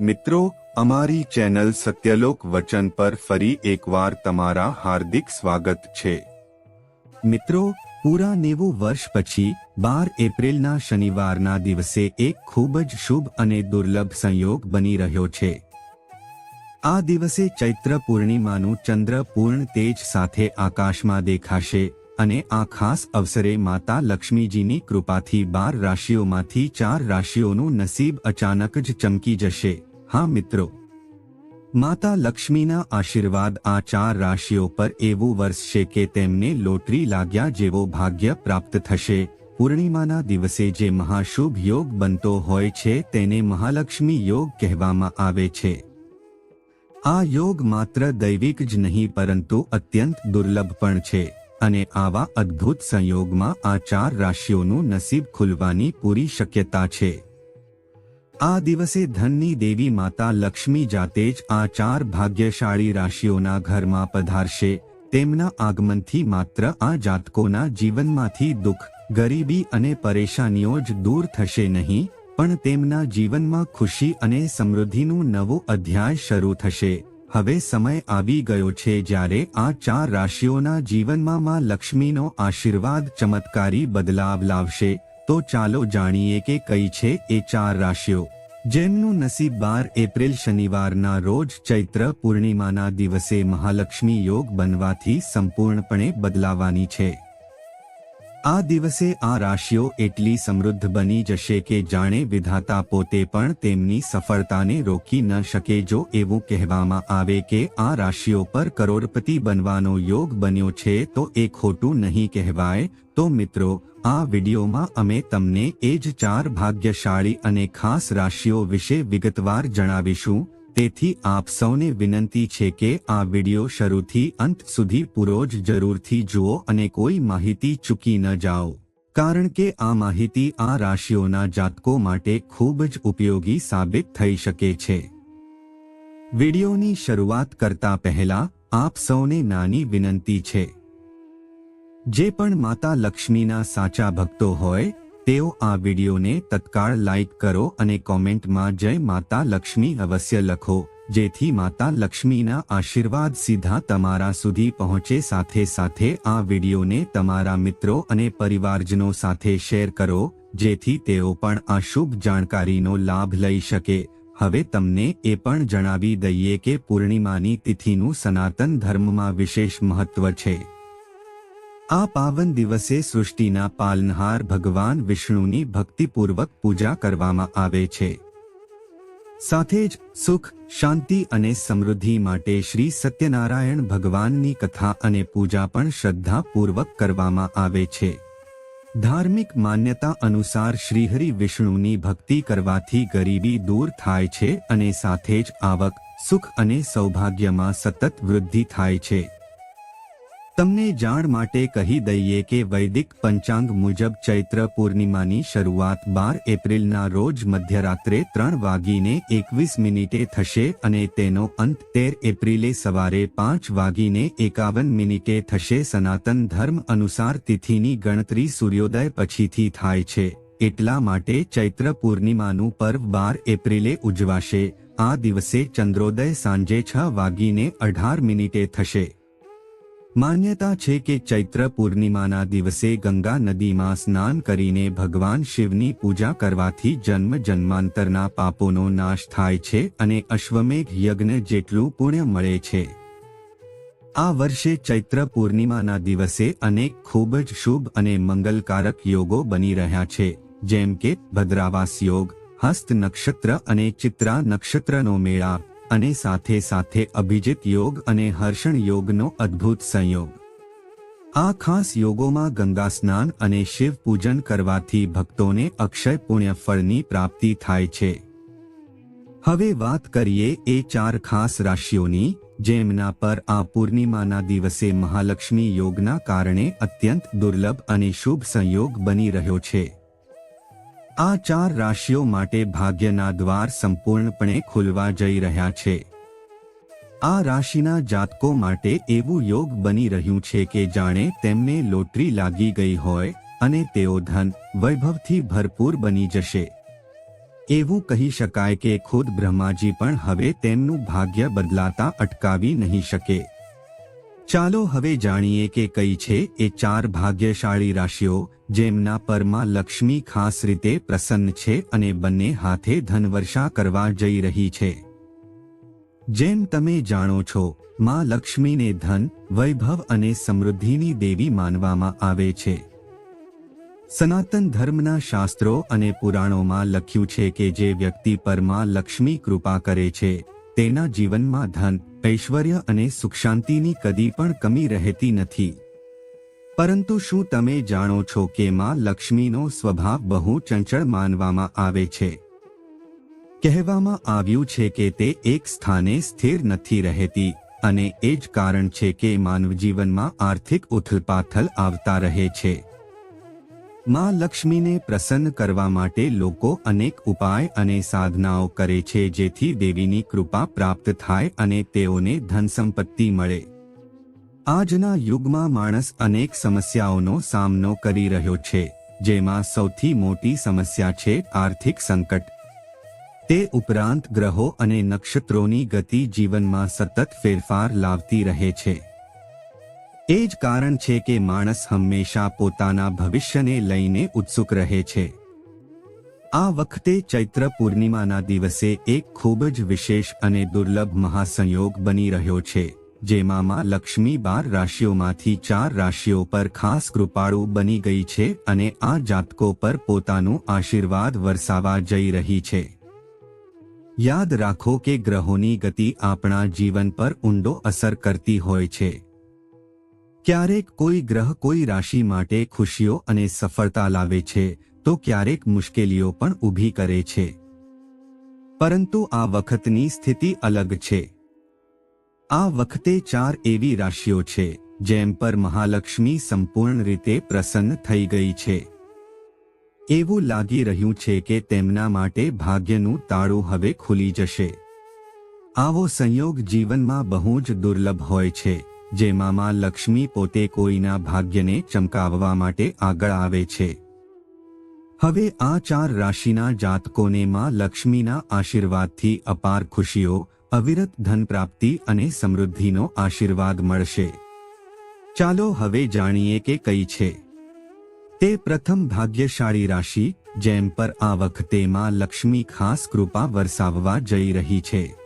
મિત્રો, અમારી ચેનલ સત્યલોક વચન પર ફરી એકવાર તમારા હાર્દિક સ્વાગત છે. મિત્રો, પૂરા નેવું વર્ષ પછી, બાર એપ્રિલના શનિવારના દિવસે એક ખૂબ જ શુભ અને દુર્લભ સંયોગ બની રહ્યો છે. આ દિવસે ચૈત્ર પૂર્ણિમાનું ચંદ્ર પૂર્ણ તેજ સાથે આકાશમાં દેખાશે. અને આ ખાસ અવસરે માતા લક્ષ્મીજીની કૃપાથી બાર રાશિઓમાંથી ચાર રાશિઓનું નસીબ અચાનક જ ચમકી જશે. હા મિત્રો. માતા લક્ષ્મીના આશીર્વાદ આ ચાર રાશિઓ પર એવું વરસશે કે તેમને લોટરી લાગ્યા જેવો ભાગ્ય પ્રાપ્ત થશે. પૂર્ણિમાના દિવસે જે મહાશુભ યોગ બનતો હોય છે તેને મહાલક્ષ્મી યોગ કહેવામાં આવે છે. આ યોગ માત્ર દૈવિક જ નહીં પરંતુ અત્યંત દુર્લભ પણ છે. અને આવા અદ્ભુત સંયોગમાં આ ચાર રાશિઓનું નસીબ ખુલવાની પૂરી શક્યતા છે. આ દિવસે ધનની દેવી માતા લક્ષ્મી જાતે જ આ ચાર ભાગ્યશાળી રાશિઓના ઘરમાં પધારશે. તેમના આગમનથી માત્ર આ જાતકોના જીવનમાંથી દુઃખ, ગરીબી અને પરેશાનીઓ જ દૂર થશે નહીં, પણ તેમના જીવનમાં ખુશી અને સમૃદ્ધિનું નવો અધ્યાય શરૂ થશે. હવે સમય આવી ગયો છે જ્યારે આ ચાર રાશિઓના જીવનમાં માં લક્ષ્મીનો આશીર્વાદ ચમત્કારી બદલાવ લાવશે. તો ચાલો જાણીએ કે કઈ છે એ ચાર રાશિઓ. જેમનું નસીબ બાર એપ્રિલ શનિવારના રોજ ચૈત્ર પૂર્ણિમાના દિવસે મહાલક્ષ્મી યોગ બનવાથી સંપૂર્ણપણે બદલાવાની છે. આ દિવસે આ રાશિઓ એટલી સમૃદ્ધ બની જશે કે જાણે વિધાતા પોતે પણ તેમની સફળતાને રોકી ન શકે જો એવું કહેવામાં આવે કે આ રાશિઓ પર કરોડપતિ બનવાનો યોગ બન્યો છે તો એ ખોટું નહીં કહેવાય. તો મિત્રો, આ વિડીયોમાં અમે તમને એ જ ચાર ભાગ્યશાળી અને ખાસ રાશિઓ વિશે વિગતવાર જણાવીશું. તેથી આપ સૌને વિનંતી છે કે આ વિડિયો શરૂથી અંત સુધી પૂરો જ જરૂરથી જુઓ અને કોઈ માહિતી ચૂકી ન જાઓ. કારણ કે આ માહિતી આ રાશિઓના જાતકો માટે ખૂબ જ ઉપયોગી સાબિત થઈ શકે છે. વિડિયોની શરૂઆત કરતા પહેલા આપ સૌને નાની વિનંતી છે. જે પણ માતા લક્ષ્મીના સાચા ભક્તો હોય તેઓ આ વિડીયોને તત્કાળ લાઈક કરો અને કોમેન્ટમાં જય માતા લક્ષ્મી અવશ્ય લખો, જેથી માતા લક્ષ્મીના આશીર્વાદ સીધા તમારા સુધી પહોંચે સાથે સાથે આ વિડીયોને તમારા મિત્રો અને પરિવારજનો સાથે શેર કરો, જેથી તેઓ પણ આ શુભ જાણકારીનો લાભ લઈ શકે. હવે તમને એ પણ જણાવી દઈએ કે પૂર્ણિમાની તિથિનું સનાતન ધર્મમાં વિશેષ મહત્વ છે. આ પાવન દિવસે સૃષ્ટિના પાલનહાર ભગવાન વિષ્ણુની ભક્તિપૂર્વક પૂજા કરવામાં આવે છે. સાથે જ સુખ, શાંતિ અને સમૃદ્ધિ માટે શ્રી સત્યનારાયણ ભગવાનની કથા અને પૂજા પણ શ્રદ્ધાપૂર્વક કરવામાં આવે છે. ધાર્મિક માન્યતા અનુસાર શ્રીહરિ વિષ્ણુની ભક્તિ કરવાથી ગરીબી દૂર થાય છે અને સાથે જ આવક, સુખ અને સૌભાગ્યમાં સતત વૃદ્ધિ થાય છે. તમને જાણ માટે કહી દઈએ કે વૈદિક પંચાંગ મુજબ ચૈત્ર પૂર્ણિમાની શરૂઆત બાર એપ્રિલના રોજ મધ્યરાત્રે ત્રણ વાગીને એકવીસ મિનિટે થશે અને તેનો અંત તેર એપ્રિલે સવારે પાંચ વાગીને એકાવન મિનિટે થશે. સનાતન ધર્મ અનુસાર તિથિની ગણતરી સૂર્યોદય પછીથી થાય છે. એટલા માટે ચૈત્ર પૂર્ણિમાનું પર્વ બાર એપ્રિલે ઉજવાશે. આ દિવસે ચંદ્રોદય સાંજે છ વાગીને અઢાર મિનિટે થશે. માન્યતા છે કે ચૈત્ર પૂર્ણિમાના દિવસે ગંગા નદીમાં સ્નાન કરીને ભગવાન શિવની પૂજા કરવાથી જન્મ જન્માંતરના પાપોનો નાશ થાય છે અને અશ્વમેઘ યજ્ઞ જેટલું પુણ્ય મળે છે. આ વર્ષે ચૈત્ર પૂર્ણિમાના દિવસે અનેક ખૂબ જ શુભ અને મંગલકારક યોગો બની રહ્યા છે, જેમ કે ભદ્રાવાસ યોગ, હસ્ત નક્ષત્ર અને ચિત્રા નક્ષત્રનો મેળાપ અને સાથે સાથે અભિજીત યોગ અને હર્ષણ યોગનો અદ્ભુત સંયોગ. આ ખાસ યોગોમાં ગંગા સ્નાન અને શિવ પૂજન કરવાથી ભક્તોને અક્ષય પુણ્ય ફળની પ્રાપ્તિ થાય છે. હવે વાત કરીએ એ ચાર ખાસ રાશિઓની, જેમના પર આ પૂર્ણિમાના દિવસે મહાલક્ષ્મી યોગના કારણે અત્યંત દુર્લભ અને શુભ સંયોગ બની રહ્યો છે. આ ચાર રાશિઓ માટે ભાગ્યના દ્વાર સંપૂર્ણપણે ખુલવા જઈ રહ્યા છે. આ રાશિના જાતકો માટે એવું યોગ બની રહ્યું છે કે જાણે તેમને લોટરી લાગી ગઈ હોય અને તેઓ ધન વૈભવથી ભરપૂર બની જશે. એવું કહી શકાય કે ખુદ બ્રહ્માજી પણ હવે તેમનું ભાગ્ય બદલાતા અટકાવી નહીં શકે. ચાલો હવે જાણીએ કે કઈ છે એ ચાર ભાગ્યશાળી રાશિઓ જેમના પરમાં લક્ષ્મી ખાસ રીતે પ્રસન્ન છે અને બંને હાથે ધનવર્ષા કરવા જઈ રહી છે. જેમ તમે જાણો છો, માં લક્ષ્મીને ધન, વૈભવ અને સમૃદ્ધિની દેવી માનવામાં આવે છે. સનાતન ધર્મના શાસ્ત્રો અને પુરાણોમાં લખ્યું છે કે જે વ્યક્તિ પરમાં લક્ષ્મી કૃપા કરે છે તેના જીવનમાં ધન, ઐશ્વર્ય અને સુખ શાંતિની કદી પણ કમી રહેતી નથી. પરંતુ શું તમે જાણો છો કે માં લક્ષ્મીનો સ્વભાવ બહુ ચંચળ માનવામાં આવે છે? કહેવામાં આવ્યું છે કે તે એક સ્થાને સ્થિર નથી રહેતી અને એ જ કારણ છે કે માનવ જીવનમાં આર્થિક ઉથલપાથલ આવતા રહે છે. માં લક્ષ્મીને પ્રસન્ન કરવા માટે લોકો અનેક ઉપાય અને સાધનાઓ કરે છે જેથી દેવીની કૃપા પ્રાપ્ત થાય અને તેઓને ધન સંપત્તિ મળે. આજના યુગમાં માણસ અનેક સમસ્યાઓનો સામનો કરી રહ્યો છે, જેમાં સૌથી મોટી સમસ્યા છે આર્થિક સંકટ. તે ઉપરાંત ગ્રહો અને નક્ષત્રોની ગતિ જીવનમાં સતત ફેરફાર લાવતી રહે છે. એ જ કારણ છે કે માણસ હંમેશા પોતાના ભવિષ્યને લઈને ઉત્સુક રહે છે. આ વખતે ચૈત્ર પૂર્ણિમાના દિવસે એક ખૂબ જ વિશેષ અને દુર્લભ મહાસંયોગ બની રહ્યો છે, જેમાં માં લક્ષ્મી બાર રાશિઓમાંથી ચાર રાશિઓ પર ખાસ કૃપાળુ બની ગઈ છે અને આ જાતકો પર પોતાનું આશીર્વાદ વરસાવા જઈ રહી છે. યાદ રાખો કે ગ્રહોની ગતિ આપણા જીવન પર ઊંડો અસર કરતી હોય છે. ક્યારેક કોઈ ગ્રહ કોઈ રાશિ માટે ખુશીઓ અને સફળતા લાવે છે, તો ક્યારેક મુશ્કેલીઓ પણ ઊભી કરે છે. પરંતુ આ વખતની સ્થિતિ અલગ છે. આ વખતે ચાર એવી રાશિઓ છે, જેમ પર મહાલક્ષ્મી સંપૂર્ણ રીતે પ્રસન્ન થઈ ગઈ છે. એવું લાગી રહ્યું છે કે તેમના માટે ભાગ્યનું તાળું હવે ખુલી જશે. આવો સંયોગ જીવનમાં બહુ જ દુર્લભ હોય છે. જેમાં માં લક્ષ્મી પોતે કોઈના ભાગ્યને ચમકાવવા માટે આગળ આવે છે. હવે આ ચાર રાશિના જાતકોને માં લક્ષ્મીના આશીર્વાદથી અપાર ખુશીઓ, અવિરત ધન પ્રાપ્તિ અને સમૃદ્ધિનો આશીર્વાદ મળશે. ચાલો હવે જાણીએ કે કઈ છે. તે પ્રથમ ભાગ્યશાળી રાશિ, જેમ પર આ વખતે માં લક્ષ્મી ખાસ કૃપા વરસાવવા જઈ રહી છે.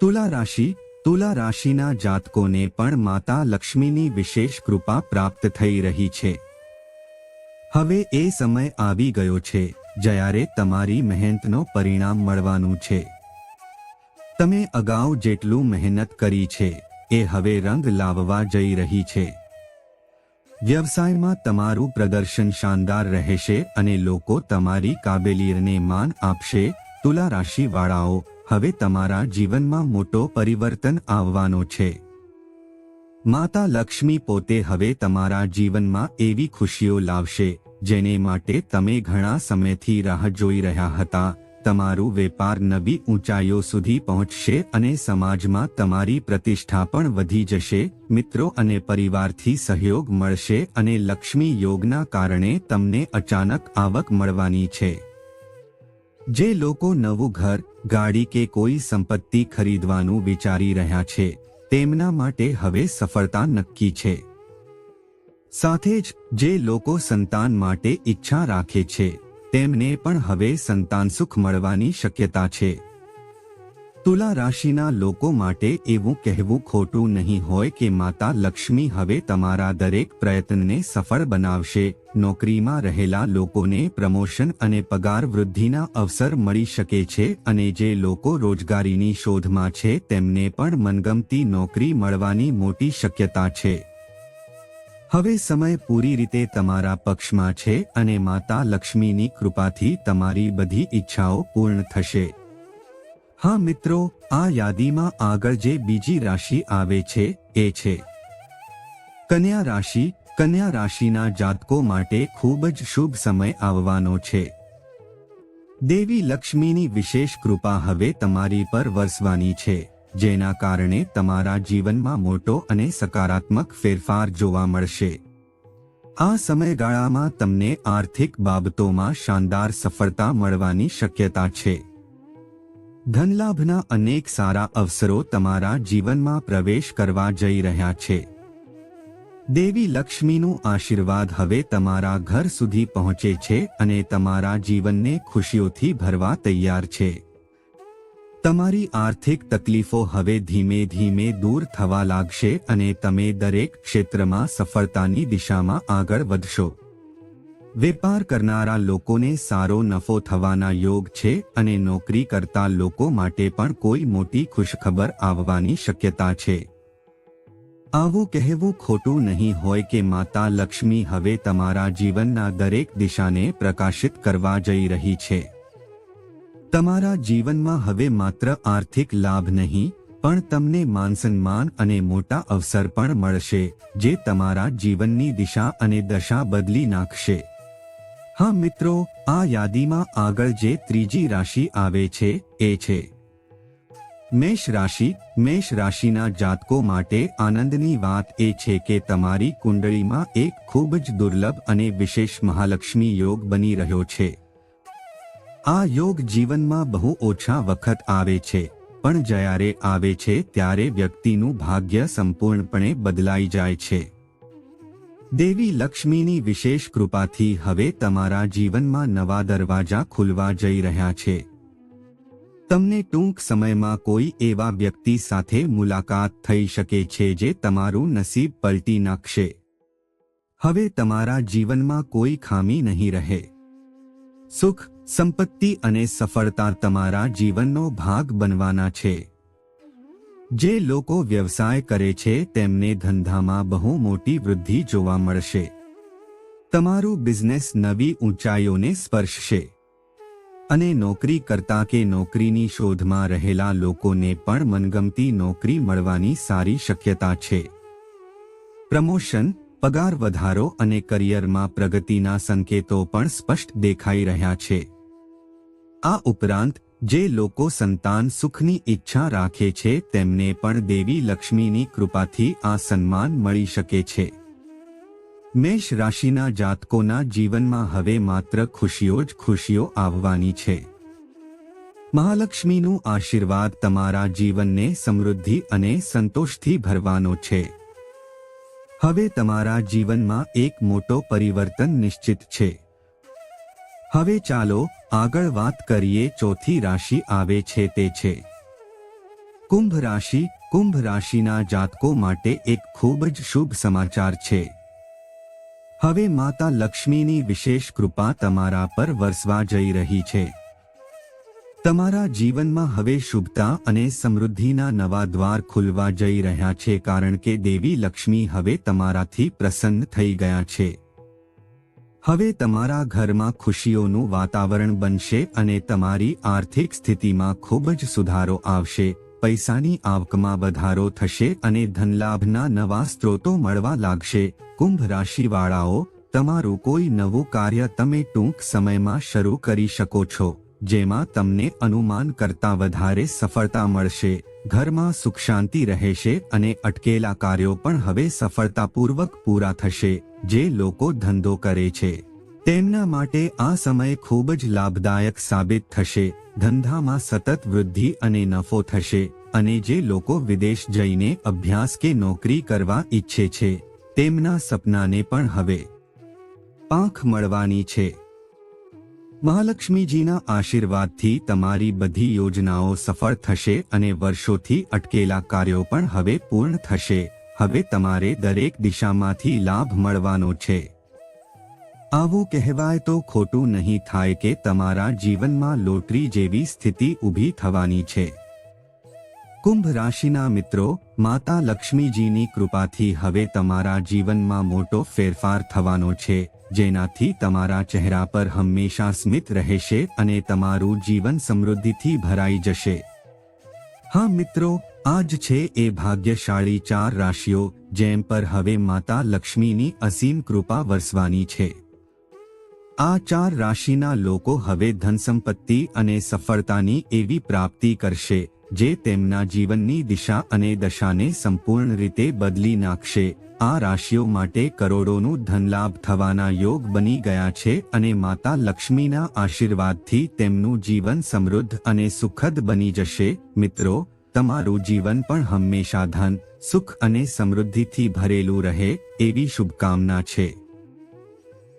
તુલા રાશિ તુલા રાશિના જાતકોને પણ માતા લક્ષ્મીની વિશેષ કૃપા પ્રાપ્ત થઈ રહી છે. હવે એ સમય આવી ગયો છે, જ્યારે તમારી મહેનતનો પરિણામ મળવાનું છે. તમે અગાઉ જેટલું મહેનત કરી છે, એ હવે રંગ લાવવા જઈ રહી છે. વ્યવસાયમાં તમારું પ્રદર્શન શાનદાર રહેશે અને લોકો તમારી કાબેલિયતને માન આપશે, તુલા રાશિવાળાઓ. હવે તમારા જીવનમાં મોટો પરિવર્તન આવવાનો છે. માતા લક્ષ્મી પોતે હવે તમારા જીવનમાં એવી ખુશીઓ લાવશે, જેને માટે તમે ઘણા સમયથી રાહ જોઈ રહ્યા હતા. તમારું વેપાર નવી ઊંચાઈઓ સુધી પહોંચશે અને સમાજમાં તમારી પ્રતિષ્ઠા પણ વધી જશે, મિત્રો અને પરિવારથી સહયોગ મળશે અને લક્ષ્મી યોગના કારણે તમને અચાનક આવક મળવાની છે. જે લોકો નવું ઘર ગાડી કે કોઈ સંપત્તિ ખરીદવાનું વિચારી રહ્યા છે, તેમના માટે હવે સફળતા નક્કી છે. સાથે જ, જે લોકો સંતાન માટે ઈચ્છા રાખે છે, તેમને પણ હવે સંતાન સુખ મળવાની શક્યતા છે. તુલા રાશિના લોકો માટે એવું કહેવું ખોટું નહીં હોય કે માતા લક્ષ્મી હવે તમારા દરેક પ્રયત્નને સફળ બનાવશે. નોકરીમાં રહેલા લોકોને પ્રમોશન અને પગાર વૃદ્ધિના અવસર મળી શકે છે અને જે લોકો રોજગારીની શોધમાં છે તેમને પણ મનગમતી નોકરી મળવાની મોટી શક્યતા છે. હવે સમય પૂરી રીતે તમારા પક્ષમાં છે અને માતા લક્ષ્મીની કૃપાથી તમારી બધી ઈચ્છાઓ પૂર્ણ થશે. હા મિત્રો, આ યાદીમાં આગળ જે બીજી રાશિ આવે છે, એ છે. કન્યા રાશિ, કન્યા રાશિના જાતકો માટે ખૂબ જ શુભ સમય આવવાનો છે. દેવી લક્ષ્મીની વિશેષ કૃપા હવે તમારી પર વરસવાની છે, જેના કારણે તમારા જીવનમાં મોટો અને સકારાત્મક ફેરફાર જોવા મળશે. આ સમયગાળામાં તમને આર્થિક બાબતોમાં શાનદાર સફળતા મળવાની શક્યતા છે. ધનલાભના અનેક સારા અવસરો તમારા જીવનમાં પ્રવેશ કરવા જઈ રહ્યા છે. દેવી લક્ષ્મીનું આશીર્વાદ હવે તમારા ઘર સુધી પહોંચે છે અને તમારા જીવનને ખુશીઓથી ભરવા તૈયાર છે. તમારી આર્થિક તકલીફો હવે ધીમે ધીમે દૂર થવા લાગશે અને તમે દરેક ક્ષેત્રમાં સફળતાની દિશામાં આગળ વધશો. વેપાર કરનારા લોકોને સારો નફો થવાના યોગ છે અને નોકરી કરતા લોકો માટે પણ કોઈ મોટી ખુશખબર આવવાની શક્યતા છે. આવું કહેવું ખોટું નહીં હોય કે માતા લક્ષ્મી હવે તમારા જીવનના દરેક દિશાને પ્રકાશિત કરવા જઈ રહી છે. તમારા જીવનમાં હવે માત્ર આર્થિક લાભ નહીં, પણ તમને માનસન્માન અને મોટા અવસર પણ મળશે, જે તમારા જીવનની દિશા અને દશા બદલી નાખશે. હા મિત્રો, આ યાદીમાં આગળ જે ત્રીજી રાશિ આવે છે, એ છે. મેષ રાશિ, મેષ રાશિના જાતકો માટે આનંદની વાત એ છે કે તમારી કુંડળીમાં એક ખૂબ જ દુર્લભ અને વિશેષ મહાલક્ષ્મી યોગ બની રહ્યો છે. આ યોગ જીવનમાં બહુ ઓછા વખત આવે છે, પણ જ્યારે આવે છે ત્યારે વ્યક્તિનું ભાગ્ય સંપૂર્ણપણે બદલાઈ જાય છે. દેવી લક્ષ્મીની વિશેષ કૃપાથી હવે તમારા જીવનમાં નવા દરવાજા ખુલવા જઈ રહ્યા છે. તમને ટૂંક સમયમાં કોઈ એવા વ્યક્તિ સાથે મુલાકાત થઈ શકે છે જે તમારું નસીબ પલટી નાખશે. હવે તમારા જીવનમાં કોઈ ખામી નહીં રહે. સુખ, સંપત્તિ અને સફળતા તમારા જીવનનો ભાગ બનવાના છે. જે લોકો વ્યવસાય કરે છે, તેમને ધંધામાં બહુ મોટી વૃદ્ધિ જોવા મળશે. તમારું બિઝનેસ નવી ઊંચાઈઓને સ્પર્શશે. અને નોકરી કરતા કે નોકરીની શોધમાં રહેલા લોકોને પણ મનગમતી નોકરી મળવાની સારી શક્યતા છે. પ્રમોશન, પગાર વધારો અને કરિયરમાં પ્રગતિના સંકેતો પણ સ્પષ્ટ દેખાઈ રહ્યા છે. આ ઉપરાંત જે લોકો સંતાન સુખની ઈચ્છા રાખે છે, તેમને પણ દેવી લક્ષ્મીની કૃપાથી આ સન્માન મળી શકે છે. મેષ રાશિના જાતકોના જીવનમાં હવે માત્ર ખુશીઓ જ ખુશીઓ આવવાની છે. મહાલક્ષ્મીનું આશીર્વાદ તમારા જીવનને સમૃદ્ધિ અને સંતોષથી ભરવાનો છે. હવે તમારા જીવનમાં એક મોટો પરિવર્તન નિશ્ચિત છે. હવે ચાલો આગળ વાત કરીએ ચોથી રાશિ આવે છે તે છે. કુંભ રાશિ, કુંભ રાશિના જાતકો માટે એક ખૂબ જ શુભ સમાચાર છે. હવે માતા લક્ષ્મીની વિશેષ કૃપા તમારા પર વરસવા જઈ રહી છે. તમારા જીવનમાં હવે શુભતા અને સમૃદ્ધિના નવા દ્વાર ખુલવા જઈ રહ્યા છે કારણ કે દેવી લક્ષ્મી હવે તમારાથી પ્રસન્ન થઈ ગયા છે. હવે તમારા ઘરમાં ખુશીઓનું વાતાવરણ બનશે અને તમારી આર્થિક સ્થિતિમાં ખૂબ જ સુધારો આવશે, પૈસાની આવકમાં વધારો થશે અને ધનલાભના નવા સ્ત્રોતો મળવા લાગશે. કુંભ રાશિવાળાઓ, તમારું કોઈ નવું કાર્ય તમે ટૂંક સમયમાં શરૂ કરી શકો છો, જેમાં તમને અનુમાન કરતા વધારે સફળતા મળશે. ઘરમાં સુખ શાંતિ રહેશે અને અટકેલા કાર્યો પણ હવે સફળતાપૂર્વક પૂરા થશે. જે લોકો ધંધો કરે છે. તેમના માટે આ સમય ખૂબ જ લાભદાયક સાબિત થશે. ધંધામાં સતત વૃદ્ધિ અને નફો થશે અને જે લોકો વિદેશ જઈને અભ્યાસ કે નોકરી કરવા ઈચ્છે છે, તેમના સપનાને પણ હવે પાંખ મળવાની છે. મહાલક્ષ્મીજીના આશીર્વાદથી તમારી બધી યોજનાઓ સફળ થશે અને વર્ષોથી અટકેલા કાર્યો પણ હવે પૂર્ણ થશે. હવે તમારે દરેક દિશામાંથી લાભ મળવાનો છે. આવું કહેવાય તો ખોટું નહીં થાય કે તમારા જીવનમાં લોટરી જેવી સ્થિતિ ઊભી થવાની છે. કુંભ રાશિના મિત્રો, માતા લક્ષ્મીજીની કૃપાથી હવે તમારા જીવનમાં મોટો ફેરફાર થવાનો છે, જેનાથી તમારા ચહેરા પર હંમેશા સ્મિત રહેશે અને તમારું જીવન સમૃદ્ધિથી ભરાઈ જશે. હા મિત્રો આજ છે એ ભાગ્યશાળી ચાર રાશિઓ, જેમ પર હવે માતા લક્ષ્મીની અસીમ કૃપા વરસવાની છે. આ ચાર રાશિના લોકો હવે ધનસંપત્તિ અને સફળતાની એવી પ્રાપ્તિ કરશે, જે તેમના જીવનની દિશા અને દશાને સંપૂર્ણ રીતે બદલી નાખશે. આ રાશિઓ માટે કરોડોનું ધનલાભ થવાના યોગ બની ગયા છે અને માતા લક્ષ્મીના આશીર્વાદથી તેમનું જીવન સમૃદ્ધ અને સુખદ બની જશે. મિત્રો તમારું જીવન પણ હંમેશા ધન, સુખ અને સમૃદ્ધિથી ભરેલું રહે એવી શુભકામના છે.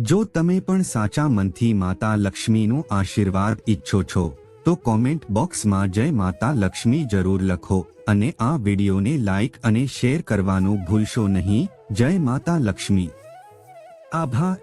જો તમે પણ સાચા મનથી માતા લક્ષ્મીનું આશીર્વાદ ઈચ્છો છો, તો કોમેન્ટ બોક્સમાં જય માતા લક્ષ્મી જરૂર લખો અને આ વિડીયોને લાઈક અને શેર કરવાનું ભૂલશો નહીં. જય માતા લક્ષ્મી. આભાર.